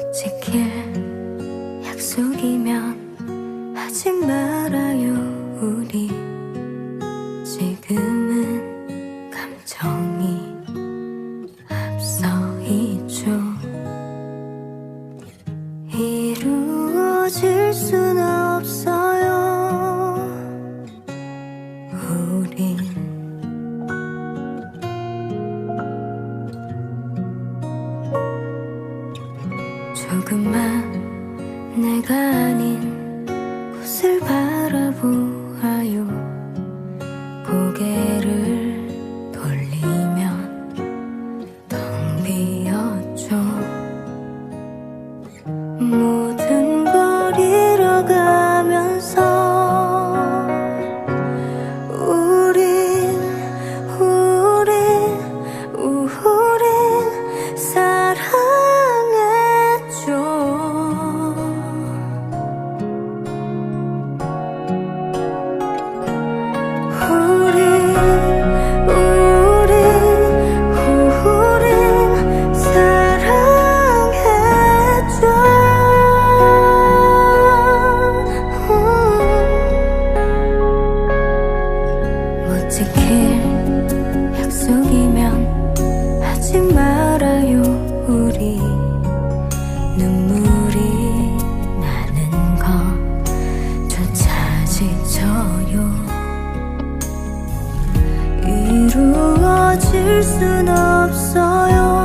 못 지킬 약속이면 하지 말아요 우리. 지금은 감정이 앞서 있죠. 이루어질 순 없어요 조금만 내가 아닌 곳을 바라보아요. 고개를 돌리면 텅 비었죠 없어요. 이루어질 순 없어요.